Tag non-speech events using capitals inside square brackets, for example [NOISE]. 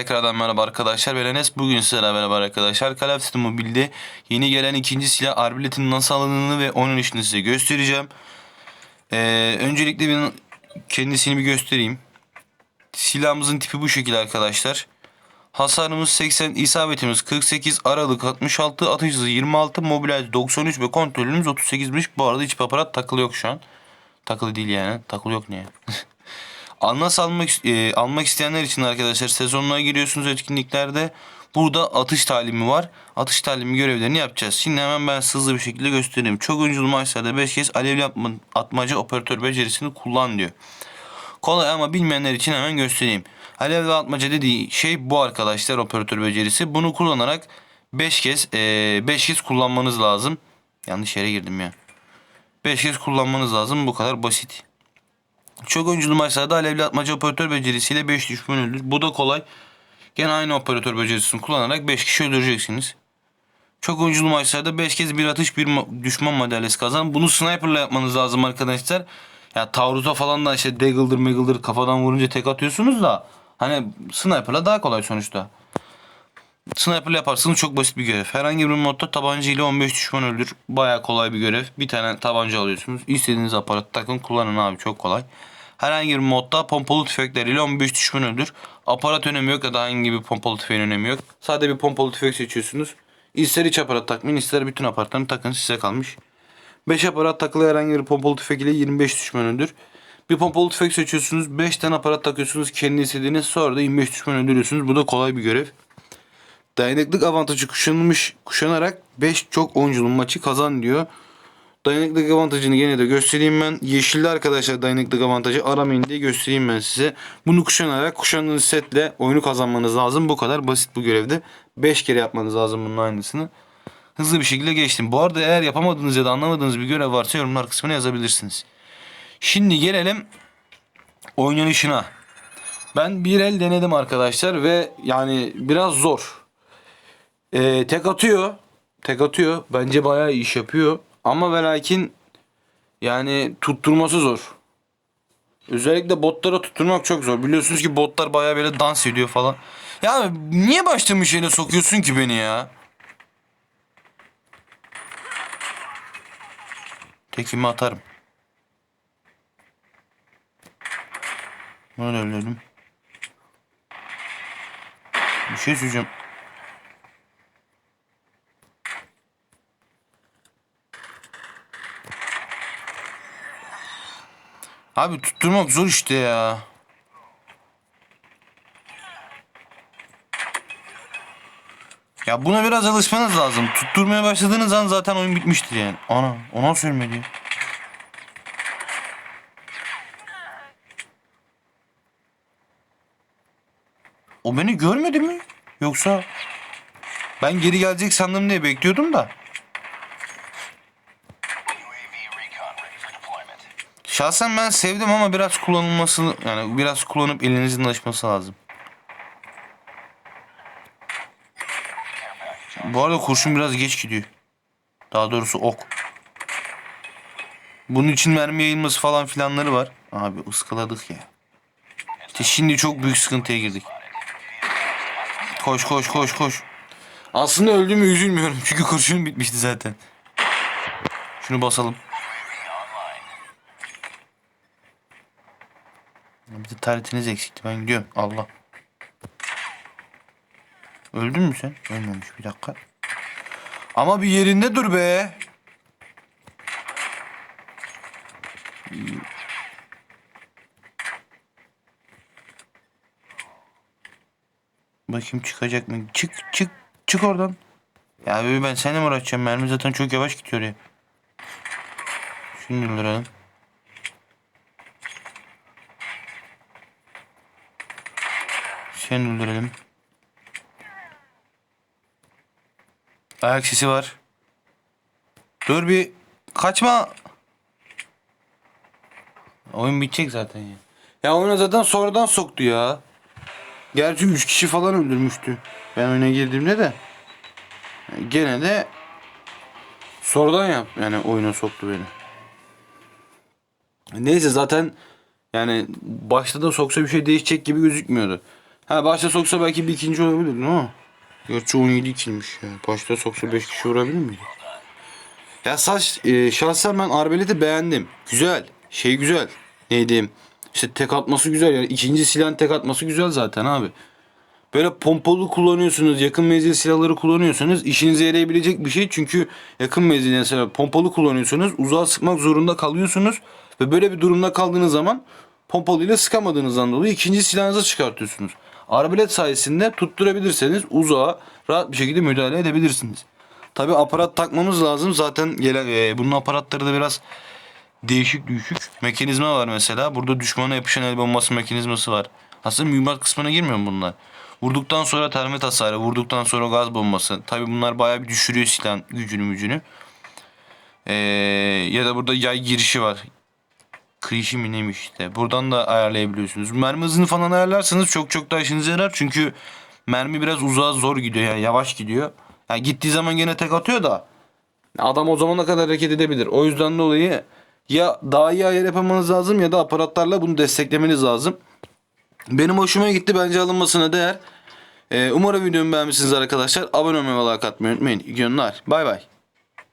tekrardan merhaba arkadaşlar. Ben Enes. Bugün sizlerle merhaba arkadaşlar. Call of Duty Mobile'de yeni gelen ikinci silah Arbalet'in nasıl alındığını ve oynanışını size göstereceğim. Ee, öncelikle ben kendisini bir göstereyim. Silahımızın tipi bu şekilde arkadaşlar. Hasarımız 80, isabetimiz 48, aralık 66, atış hızı 26, mobilaj 93 ve kontrolümüz 38'miş. Bu arada hiçbir aparat takılı yok şu an. Takılı değil yani. Takılı yok niye? [LAUGHS] Anlas almak e, almak isteyenler için arkadaşlar sezonuna giriyorsunuz etkinliklerde. Burada atış talimi var. Atış talimi görevlerini yapacağız. Şimdi hemen ben hızlı bir şekilde göstereyim. Çok oyunculu maçlarda 5 kez alevli atma, atmaca operatör becerisini kullan diyor. Kolay ama bilmeyenler için hemen göstereyim. Alevli atmaca dediği şey bu arkadaşlar operatör becerisi. Bunu kullanarak 5 kez 5 kez kullanmanız lazım. Yanlış yere girdim ya. 5 kez kullanmanız lazım. Bu kadar basit. Çok oyunculu maçlarda alevli atmaca operatör becerisiyle 5 düşman öldür. Bu da kolay. Gene aynı operatör becerisini kullanarak 5 kişi öldüreceksiniz. Çok oyunculu maçlarda 5 kez bir atış bir ma- düşman madalyası kazan. Bunu sniperla yapmanız lazım arkadaşlar. Ya taarruza falan da işte daggle'dır meggle'dır kafadan vurunca tek atıyorsunuz da. Hani sniperla daha kolay sonuçta. Sniper yaparsınız çok basit bir görev. Herhangi bir modda tabanca ile 15 düşman öldür. Baya kolay bir görev. Bir tane tabanca alıyorsunuz. İstediğiniz aparatı takın kullanın abi çok kolay. Herhangi bir modda pompalı tüfekler ile 15 düşman öldür. Aparat önemi yok ya da hangi bir pompalı tüfeğin önemi yok. Sadece bir pompalı tüfek seçiyorsunuz. İster iç aparat takmayın ister bütün aparatlarını takın size kalmış. 5 aparat takılı herhangi bir pompalı tüfek ile 25 düşman öldür. Bir pompalı tüfek seçiyorsunuz. 5 tane aparat takıyorsunuz. Kendi istediğiniz sonra da 25 düşman öldürüyorsunuz. Bu da kolay bir görev. Dayanıklık avantajı kuşanılmış kuşanarak 5 çok oyunculu maçı kazan diyor. Dayanıklık avantajını yine de göstereyim ben. Yeşilli arkadaşlar dayanıklık avantajı aramayın diye göstereyim ben size. Bunu kuşanarak kuşandığınız setle oyunu kazanmanız lazım. Bu kadar basit bu görevde. 5 kere yapmanız lazım bunun aynısını. Hızlı bir şekilde geçtim. Bu arada eğer yapamadığınız ya da anlamadığınız bir görev varsa yorumlar kısmına yazabilirsiniz. Şimdi gelelim oynanışına. Ben bir el denedim arkadaşlar ve yani biraz zor. Ee, tek atıyor. Tek atıyor. Bence bayağı iş yapıyor. Ama ve lakin yani tutturması zor. Özellikle botlara tutturmak çok zor. Biliyorsunuz ki botlar bayağı böyle dans ediyor falan. Ya niye başlamış yere sokuyorsun ki beni ya? Tekimi atarım. Böyle ölelim. Bir şey söyleyeceğim. Abi tutturmak zor işte ya. Ya buna biraz alışmanız lazım. Tutturmaya başladığınız an zaten oyun bitmiştir yani. Ana, o nasıl ölmedi? O beni görmedi mi? Yoksa ben geri gelecek sandım diye bekliyordum da. Şahsen ben sevdim ama biraz kullanılması yani biraz kullanıp elinizin alışması lazım. Bu arada kurşun biraz geç gidiyor. Daha doğrusu ok. Bunun için mermi yayılması falan filanları var. Abi ıskaladık ya. İşte şimdi çok büyük sıkıntıya girdik. Koş koş koş koş. Aslında öldüğümü üzülmüyorum [LAUGHS] çünkü kurşun bitmişti zaten. Şunu basalım. Bir de taretiniz eksikti. Ben gidiyorum. Allah. Öldün mü sen? Ölmemiş. Bir dakika. Ama bir yerinde dur be. Bakayım çıkacak mı? Çık çık çık oradan. Ya bebeğim ben seninle mi uğraşacağım? Mermi zaten çok yavaş gidiyor ya. Şunu durduralım. Seni öldürelim. Ayak sesi var. Dur bir kaçma. Oyun bitecek zaten ya. Ya oyuna zaten sonradan soktu ya. Gerçi 3 kişi falan öldürmüştü. Ben oyuna girdiğimde de. Gene de sonradan yap yani oyuna soktu beni. Neyse zaten yani başta da soksa bir şey değişecek gibi gözükmüyordu. Ha başta soksa belki bir ikinci olabilir ama. Gerçi 17 kilmiş ya. Başta soksa 5 kişi vurabilir miydi? Ya saç e, şahsen ben Arbelit'i beğendim. Güzel. Şey güzel. Neydi? İşte tek atması güzel yani. ikinci silahın tek atması güzel zaten abi. Böyle pompalı kullanıyorsunuz, yakın menzil silahları kullanıyorsanız işinize yarayabilecek bir şey. Çünkü yakın menzil mesela pompalı kullanıyorsanız uzağa sıkmak zorunda kalıyorsunuz. Ve böyle bir durumda kaldığınız zaman pompalıyla sıkamadığınızdan dolayı ikinci silahınızı çıkartıyorsunuz. Arbalet sayesinde tutturabilirseniz uzağa rahat bir şekilde müdahale edebilirsiniz. Tabi aparat takmamız lazım. Zaten gelen, e, bunun aparatları da biraz değişik düşük. Mekanizma var mesela. Burada düşmana yapışan el bombası mekanizması var. Aslında mühimmat kısmına girmiyor bunlar? Vurduktan sonra termit hasarı, vurduktan sonra gaz bombası. Tabi bunlar bayağı bir düşürüyor silahın gücünü mücünü. Ee, ya da burada yay girişi var. Kıyışı mi neymiş işte. Buradan da ayarlayabiliyorsunuz. Mermi hızını falan ayarlarsanız çok çok daha işinize yarar. Çünkü mermi biraz uzağa zor gidiyor yani yavaş gidiyor. Yani gittiği zaman gene tek atıyor da adam o zamana kadar hareket edebilir. O yüzden dolayı ya daha iyi ayar yapmanız lazım ya da aparatlarla bunu desteklemeniz lazım. Benim hoşuma gitti. Bence alınmasına değer. Ee, umarım videomu beğenmişsiniz arkadaşlar. Abone olmayı ve like atmayı unutmayın. İyi günler. Bay bay.